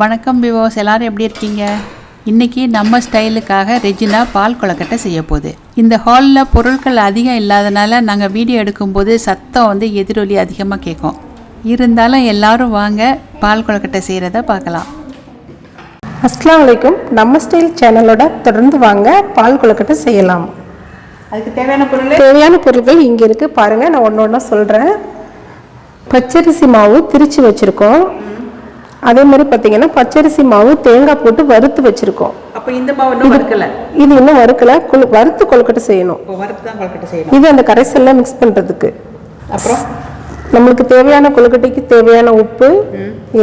வணக்கம் விவோஸ் எல்லாரும் எப்படி இருக்கீங்க? இன்னைக்கு நம்ம ஸ்டைலுக்காக ரெஜினா பால் கொலக்கட்டை செய்ய போகுது. இந்த ஹாலில் பொருட்கள் அதிகம் இல்லாதனால நாங்கள் வீடியோ எடுக்கும்போது சத்தம் வந்து எதிரொலி அதிகமாக கேட்கும். இருந்தாலும் எல்லாரும் வாங்க பால் கொலக்கட்டை செய்கிறத பார்க்கலாம். அஸ்ஸலாமு அலைக்கும் நம்ம ஸ்டைல் சேனலோட தொடர்ந்து வாங்க பால் கொழுக்கட்டை செய்யலாம். அதுக்கு தேவையான பொருள்? தேவையான பொருட்கள் இங்கே இருக்கு பாருங்க நான் ஒன்று ஒன்றா சொல்கிறேன் பச்சரிசி மாவு திரிச்சு வச்சுருக்கோம். அதே மாதிரி பார்த்தீங்கன்னா பச்சரிசி மாவு தேங்காய் போட்டு வறுத்து வச்சுருக்கோம். அப்போ இந்த மாவு இன்னும் வறுக்கல? இது இன்னும் வறுக்கல. கொழு வறுத்து கொழுக்கட்டை செய்யணும். வறுத்து தான் கொலக்கட்டை செய்யணும். இது அந்த கரைசல்லாம் மிக்ஸ் பண்ணுறதுக்கு அப்புறம்? நம்மளுக்கு தேவையான கொழுக்கட்டைக்கு தேவையான உப்பு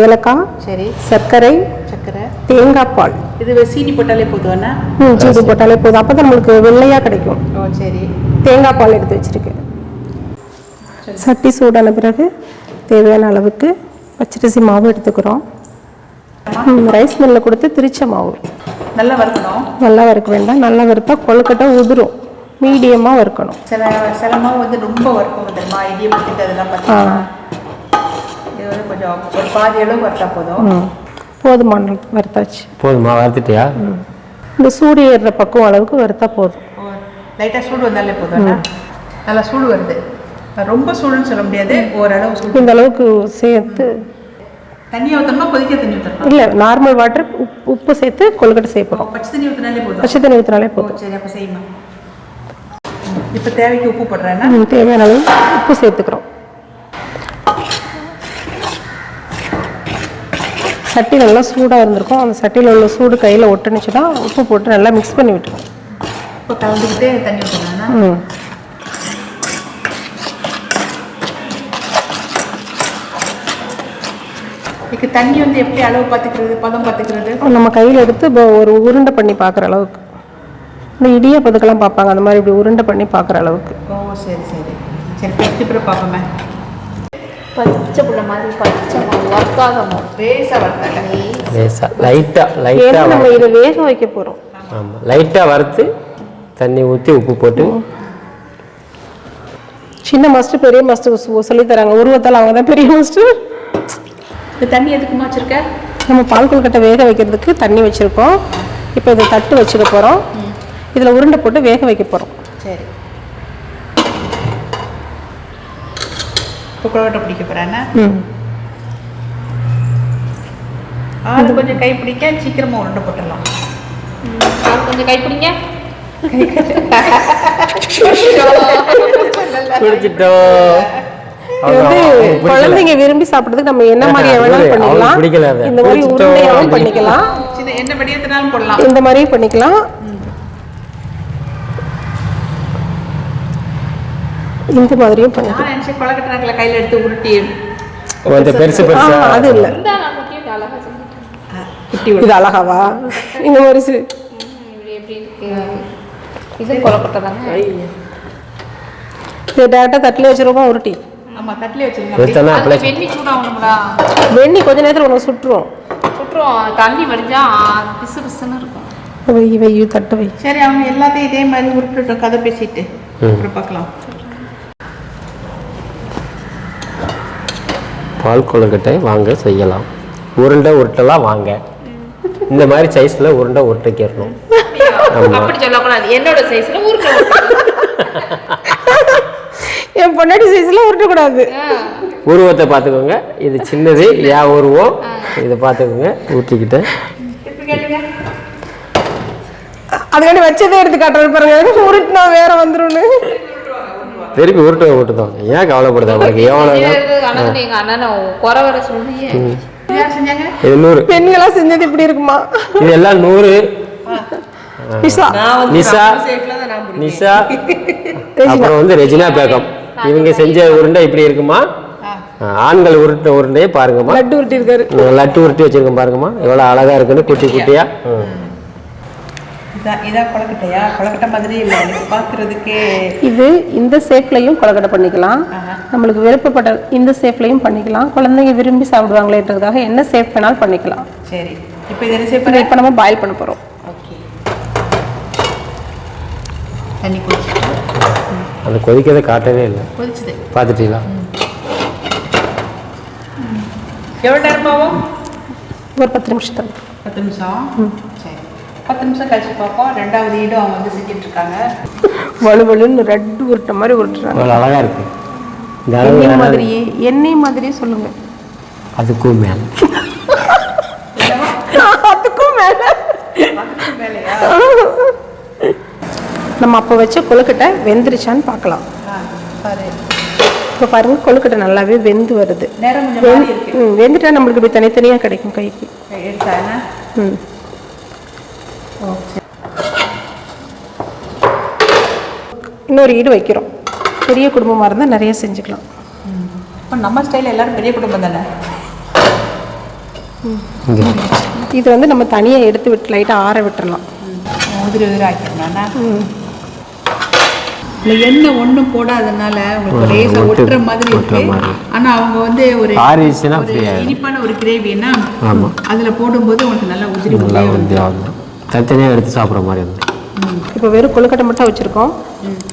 ஏலக்காய் சரி. சர்க்கரை சர்க்கரை. தேங்காய் பால். இது சீனி போட்டாலே போதும்னா ம், சீனி போட்டாலே போதும். அப்போ தான் நம்மளுக்கு வெள்ளையாக கிடைக்கும். ஓ சரி. தேங்காய் பால் எடுத்து வச்சிருக்கேன். சட்டி சூடான பிறகு தேவையான அளவுக்கு பச்சரிசி மாவு எடுத்துக்கிறோம். ரைஸ் மில்லில் கொடுத்து திரிச்ச மாவு. நல்லா வறுக்கணும். நல்லா வறுக்க வேண்டாம். நல்லா வறுத்தா கொழுக்கட்டை உதிரும். மீடியமாக வறுக்கணும். சில சில மாவு வந்து ரொம்ப வறுக்கும் தெரியுமா? இடியப்பத்துக்கு அதெல்லாம் பார்த்தீங்கன்னா. இது வந்து கொஞ்சம் ஒரு பாதி அளவு வறுத்தா போதும். போதுமான வறுத்தாச்சு. போதுமா? வறுத்துட்டியா? இந்த சூடு ஏறுற பக்கம் அளவுக்கு வறுத்தா போதும். லைட்டாக சூடு வந்தாலே போதும் நல்லா சூடு வருது. ரொம்ப சூடுன்னு சொல்ல முடியாது. ஓரளவு சூடு. இந்த அளவுக்கு சேர்த்து இல்லை நார்மல் வாட்டர் உப்பு சேர்த்து கொழுக்கட்டை செய்ய போகிறோம் பச்சை தண்ணி ஊற்றினாலே போதும். பச்சை தண்ணி ஊற்றினாலே ஓ போதும். சரி அப்போ செய்யுமா? இப்போ தேவைக்கு உப்பு போடுறேன்னா தேவையான அளவு உப்பு சேர்த்துக்கிறோம். சட்டி நல்லா சூடாக இருந்திருக்கும். அந்த சட்டியில் உள்ள சூடு கையில் ஒட்டுனுச்சுன்னா உப்பு போட்டு நல்லா மிக்ஸ் பண்ணி விட்டுரும் இப்போ கலந்துக்கிட்டே தண்ணி ஊற்றணும்னா இதுக்கு தண்ணி வந்து எப்படி அளவு பார்த்துக்கிறது பதம் பார்த்துக்கிறது நம்ம கையில் எடுத்து இப்போ ஒரு உருண்டை பண்ணி பார்க்குற அளவுக்கு. இந்த இடியாப்பத்துக்கெல்லாம் பார்ப்பாங்க அந்த மாதிரி இப்படி உருண்டை பண்ணி பார்க்குற அளவுக்கு. ஓ சரி சரி. சரி ஃபஸ்ட்டு பிறகு பார்ப்போமே பச்சை புள்ள மாதிரி பச்சை மாவு வர்க்காகமோ லேசாக வறுத்தாங்க லேசா லைட்டாக ஏன்னா லைட்டாக நம்ம இதை வேக வைக்க போகிறோம் ஆமாம் லைட்டாக வறுத்து தண்ணி ஊற்றி உப்பு போட்டு. சின்ன மாஸ்டர் பெரிய மாஸ்டர் சொல்லி தராங்க. உருவத்தால் அவங்க தான் பெரிய மாஸ்டர் இந்த தண்ணி எதுக்குமா வச்சிருக்க? நம்ம பால் கொழுக்கட்டை வேக வைக்கிறதுக்கு தண்ணி வச்சுருக்கோம். இப்போ இதை தட்டு வச்சுக்க போகிறோம் இதில் உருண்டை போட்டு வேக வைக்க போகிறோம் சரி. இப்போ கொழுக்கட்டை பிடிக்க போகிறேன்னா ம். ஆறு கொஞ்சம் கை பிடிக்க சீக்கிரமாக உருண்டை போட்டுடலாம். அது கொஞ்சம் கைப்பிடிங்க குடிச்சிட்டோம் இது வந்து குழந்தைங்க விரும்பி சாப்பிட்றதுக்கு நம்ம என்ன மாதிரி வேணாலும் பண்ணிக்கலாம். இந்த மாதிரி உருண்டையாகவும் பண்ணிக்கலாம். இந்த மாதிரியும் பண்ணிக்கலாம். இந்த மாதிரியும் பண்ணிக்கலாம். கையில் எடுத்து உருட்டி கொஞ்சம் பெருசு பெருசா? அது இல்லை. இது அழகாவா? இந்த மாதிரி சி- இப்படி எப்படி இருக்கு. இது கொலக்கட்டை தானே? இது டேரெக்டாக தட்டில் வச்சிருவோமா உருட்டி. தட்டிலே வச்சுருங்க. வெண்ணி சூடாகணும்டா வெண்ணி கொஞ்ச நேரத்தில் உனக்கு சுட்டுரும். சுட்டுரும். தண்ணி வடிஞ்சா பிசு பிசுன்னு இருக்கும். வை வை தட்டு வை. சரி அவங்க எல்லாத்தையும் இதே மாதிரி உருட்டுட்டோம் கதை பேசிட்டு அப்புறம் பார்க்கலாம். பால் கொழுக்கட்டை வாங்க செய்யலாம். உருண்டை உருட்டெல்லாம் வாங்க. இந்த மாதிரி சைஸில் உருண்டை அப்படி சொல்லக்கூடாது. என்னோட சைஸ்ல ஊருக்கு என் பொண்டாட்டி சைஸ்ல உருட்டக்கூடாது. உருவத்தை பார்த்துக்கோங்க. இது சின்னது ஏன் உருவம். இதை பார்த்துக்கோங்க. ஊற்றிக்கிட்டேன் அதுக்காண்டி வச்சதே எடுத்து காட்டுறது பாருங்க. உருட்டுனா வேற வந்துரும்னு. திருப்பி உருட்டு விட்டுதான் ஏன் கவலைப்படுதா உங்களுக்கு எவ்வளோ இது நூறு. பெண்களா செஞ்சது இப்படி இருக்குமா? இது எல்லாம் நூறு. நிஷா. நிஷா. நிஷா. அப்புறம் வந்து ரெஜினா பேகம். இவங்க செஞ்ச உருண்டை இப்படி இருக்குமா? ஆ, ஆண்கள் உருட்ட உருண்டையே பாருங்கம்மா. லட்டு உருட்டி இருக்காரு. லட்டு உருட்டி வச்சிருக்கோம் பாருங்கம்மா. எவ்வளோ அழகா இருக்குன்னு குட்டி குட்டியா? இது இந்த ஷேப்லையும் கொலக்கட்டை பண்ணிக்கலாம். நம்மளுக்கு விருப்பப்பட்ட இந்த ஷேப்லையும் பண்ணிக்கலாம். குழந்தைங்க விரும்பி சாப்பிடுவாங்களேன்றதுக்காக என்ன ஷேப் வேணாலும் பண்ணிக்கலாம். சரி. இப்போ இது என்ன இப்போ நம்ம பாயில் பண்ண போகிறோம் ஓகே. தண்ணி குடிச்சிட்டு. அந்த கொதிக்கிறதை காட்டவே இல்லை. கொதிச்சுது. பார்த்துட்டீங்களா? எவ்வளோ நேரம் ஆகும் ஒரு பத்து நிமிஷத்தில் பத்து நிமிஷம்? சரி. பத்து நிமிஷம் கழிச்சு பார்ப்போம். ரெண்டாவது ஈடும் அவங்க வந்து செஞ்சுட்டு இருக்காங்க. வலுவலுன்னு ரெட் உருட்ட மாதிரி உருட்டுறாங்க. அவ்வளோ அழகாக இருக்கு. இந்த அளவு எண்ணெய் மாதிரியே எண்ணெய் மாதிரியே சொல்லுங்க. அதுக்கும் மேலே. அதுக்கும் மேல. நம்ம அப்போ வச்ச கொழுக்கட்டை வெந்துருச்சான்னு பார்க்கலாம். பாரு. இப்போ பாருங்க கொழுக்கட்டை நல்லாவே வெந்து வருது. ம் வெந்துட்டா நம்மளுக்கு இப்படி தனித்தனியாக கிடைக்கும் கைக்கு. ம். இன்னொரு ஈடு வைக்கிறோம். பெரிய குடும்பமாக இருந்தால் நிறைய செஞ்சுக்கலாம். இப்போ நம்ம ஸ்டைலில் எல்லாரும் பெரிய குடும்பம் தானே? இது வந்து நம்ம தனியாக எடுத்து விட்டு லைட்டாக ஆற விட்டுறலாம். உதிரி உதிரி ஆக்கிடலாம்னா? இந்த எண்ணெய் ஒன்றும் போடாதனால உங்களுக்கு லேசாக ஒட்டு- ஒட்டுற மாதிரி இருக்கு. ஆனால் அவங்க வந்து ஒரு இனிப்பான ஒரு கிரேவின்னா ஆமாம் அதில் போடும்போது உங்களுக்கு நல்லா உதிரி நல்லா ஆகும் தனித்தனியாக எடுத்து சாப்பிட்ற மாதிரி இருந்தது இப்போ வெறும் கொழுக்கட்டை மட்டும் வச்சுருக்கோம்.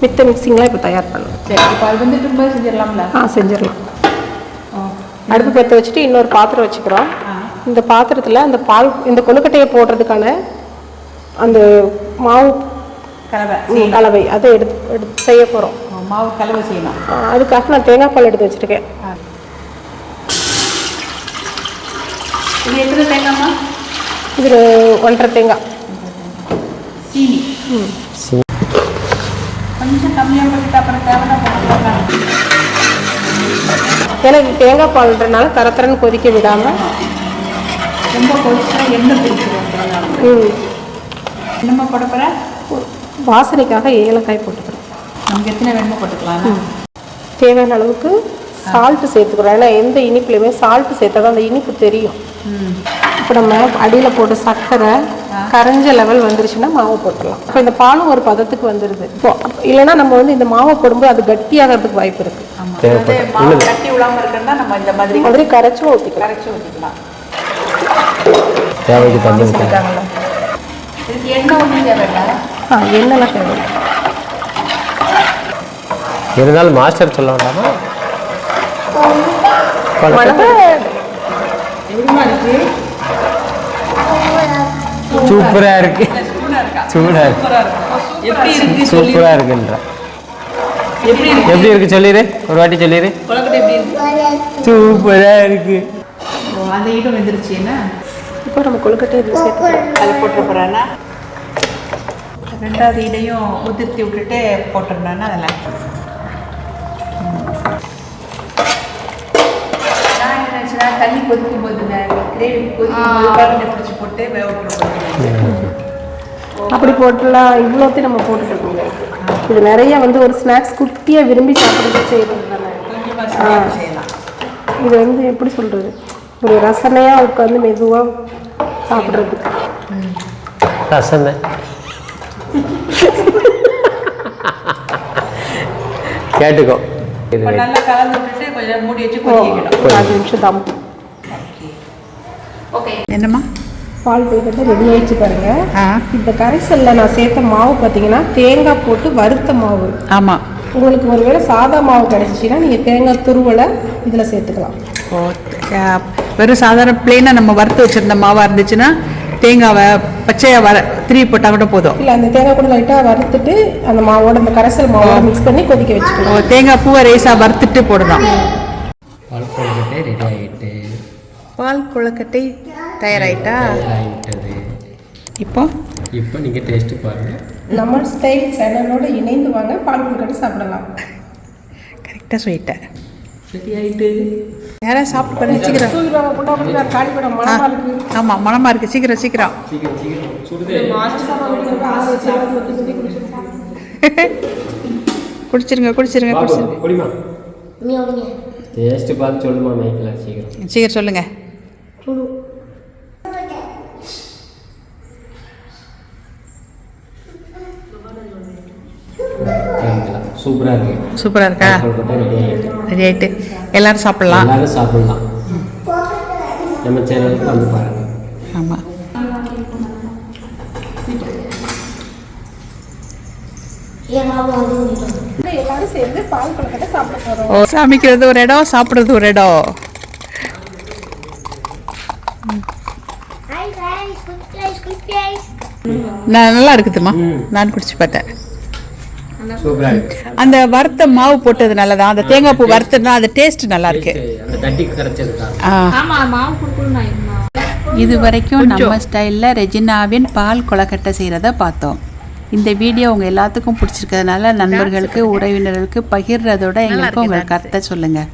மித்த மிக்சிங்லாம் இப்போ தயார் பண்ணலாம் சரி இப்போ அது வந்து திரும்ப செஞ்சிடலாம்ல? ஆ செஞ்சிடலாம். அடுப்பு பற்ற வச்சுட்டு இன்னொரு பாத்திரம் வச்சுக்கிறோம். இந்த பாத்திரத்தில் அந்த பால் இந்த கொழுக்கட்டையை போடுறதுக்கான அந்த மாவு கலவை கலவை அதை எடுத்து எடுத்து செய்ய போகிறோம் மாவு கலவை செய்யணும் அதுக்காக நான் தேங்காய் பால் எடுத்து வச்சுருக்கேன். இது எத்தனை தேங்காய்மா இது ஒன்றரை தேங்காய். சீனி. கொஞ்சம் கம்மியாக போட்டுட்டு அப்புறம் தேவைன்னா இது தேங்காய் பால்ன்றனால தரத்தரன்னு கொதிக்க விடாமல் ரொம்ப கொதிச்சா எண்ணெய் பிடிச்சிடும் ம். என்னம்மா போட போகிற வாசனைக்காக ஏலக்காய் போட்டுக்கிறோம் நமக்கு எத்தனை வேணுமோ போட்டுக்கலாம். தேவையான அளவுக்கு சால்ட்டு சேர்த்துக்கிறோம் ஏன்னா எந்த இனிப்புலையுமே சால்ட்டு சேர்த்தா தான் அந்த இனிப்பு தெரியும். இப்போ நம்ம அடியில் போட்ட சர்க்கரை கரைஞ்ச லெவல் வந்துருச்சுன்னா மாவு போட்டுடலாம். இப்போ இந்த பாலும் ஒரு பதத்துக்கு வந்துடுது இப்போ இல்லைன்னா நம்ம வந்து இந்த மாவை போடும்போது அது கட்டியாகிறதுக்கு வாய்ப்பு இருக்கு. ஆமாம் தேவைப்பட்ட- அதாவது மாவு கட்டி விடாமல் இருக்கிறதா நம்ம இந்த மாதிரி கரைச்சும் ஊற்றிக்கலாம் கரைச்சி ஊற்றிக்கலாம் தேவைக்கு தண்ணி இதுக்கு எண்ணெய் ஒன்றும் தேவையில்லை. ஆ எண்ணெய்லாம் தேவை இருந்தாலும் மாஸ்டர் சொல்ல வேண்டாமா? சூப்பராக இருக்கு சூடாக இருக்கா. சூப்பராக இருக்கும் எப்படி இருக்கு சொல்லி? சூப்பராக இருக்குன்ற. எப்படி இருக்கு? சொல்லிடு ஒரு வாட்டி சொல்லிடு குழக்கட்டை எப்படி இருக்கு? சூப்பராக இருக்கு. அந்த ஈடும் வந்துருச்சு என்ன? இப்போ நம்ம கொழுக்கட்டை இதில் சேர்த்துக்கிறோம் அதை போட்டுற ரெண்டாவது இடையும் உதிர்த்தி விட்டுட்டு போட்டுருந்தானா அதில் நான் என்ன நினச்சேன்னா தண்ணி கொதிக்கும் போது கிரேவி கொதிக்கும் பிடிச்சி போட்டு வேக அப்படி போட்டுலாம் இவ்வளோத்தையும் நம்ம போட்டுட்டு இருக்கோம் இது நிறைய வந்து ஒரு ஸ்நாக்ஸ் குட்டியாக விரும்பி சாப்பிட்றது செய்யறது தானே? இது வந்து எப்படி சொல்கிறது ஒரு ரசனையாக உட்காந்து மெதுவாக சாப்பிட்றதுக்கு ரசனை. கேட்டுக்கோ. நல்லா கலந்து விட்டுட்டு கொஞ்சம் மூடி வச்சு அஞ்சு நிமிஷம் தம். ஓகே என்னம்மா? பால் கொழுக்கட்டை ரெடி ஆயிடுச்சு பாருங்க. இந்த கரைசலில் நான் சேர்த்த மாவு பார்த்தீங்கன்னா தேங்காய் போட்டு வறுத்த மாவு. ஆமாம் உங்களுக்கு ஒருவேளை சாதா மாவு கிடைச்சிச்சின்னா நீங்கள் தேங்காய் துருவலை இதில் சேர்த்துக்கலாம். ஓ வெறும் சாதாரண பிளெயினாக நம்ம வறுத்து வச்சுருந்த மாவாக இருந்துச்சுன்னா தேங்காவை பச்சையாக வர திருப்பி போட்டால் கூட போதும். இல்லை அந்த தேங்காய் கூட லைட்டாக வறுத்துட்டு அந்த மாவோட அந்த கரைசல் மாவோட மிக்ஸ் பண்ணி கொதிக்க வச்சுக்கலாம். தேங்காய் பூவை ரேஸாக வறுத்துட்டு போடலாம் பால் ரெடி ஆகிட்டு பால் கொழுக்கட்டை தயாராயிட்டா? இப்போ? இப்போ நீங்கள் டேஸ்ட்டு பாருங்கள் நம்ம ஸ்டைல் சேனலோட இணைந்து வாங்க பால் கொழுக்கட்டை சாப்பிடலாம். கரெக்டாக சொல்லிட்டேன். ரெடி ஆகிட்டு யாராவது சாப்பிட்டு பண்ணி சீக்கிரம் ஆமாம் மனமாக இருக்குது சீக்கிரம் சீக்கிரம். குடிச்சிருங்க குடிச்சிருங்க குடிச்சிருங்க. குடிமா. டேஸ்ட்டு பார்த்து சொல்லுமா மைக்கில் சீக்கிரம். சீக்கிரம் சொல்லுங்கள் சூப்பராக இருக்கு. சூப்பராக இருக்கா? ரெடி ஆகிட்டு எல்லாரும் சாப்பிட்லாம். எல்லாரும் சாப்பிடலாம். நம்ம சேனலுக்கு வந்து பாருங்கள் ஆமாம் எல்லாரும் சேர்ந்து பால் கொழுக்கட்டை சாப்பிட போகிறோம் ஓ சமைக்கிறது ஒரு இடம் சாப்பிட்றது ஒரு இடம். நான் நல்லா இருக்குதுமா நான் குடிச்சு பார்த்தேன். அந்த வறுத்த மாவு போட்டதுனால தான் அந்த தேங்காய் பூ வறுத்ததுனா அது டேஸ்ட் நல்லா இருக்கு. இது வரைக்கும் நம்ம ஸ்டைலில் ரெஜினாவின் பால் கொலக்கட்டை செய்கிறத பார்த்தோம். இந்த வீடியோ உங்கள் எல்லாத்துக்கும் பிடிச்சிருக்கிறதுனால நண்பர்களுக்கு உறவினர்களுக்கு பகிர்றதோட எங்களுக்கு உங்கள் கருத்தை சொல்லுங்கள்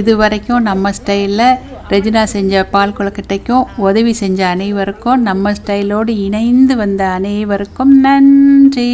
இது வரைக்கும் நம்ம ஸ்டைலில் ரெஜினா செஞ்ச பால் குளக்கட்டைக்கும் உதவி செஞ்ச அனைவருக்கும் நம்ம ஸ்டைலோடு இணைந்து வந்த அனைவருக்கும் நன்றி.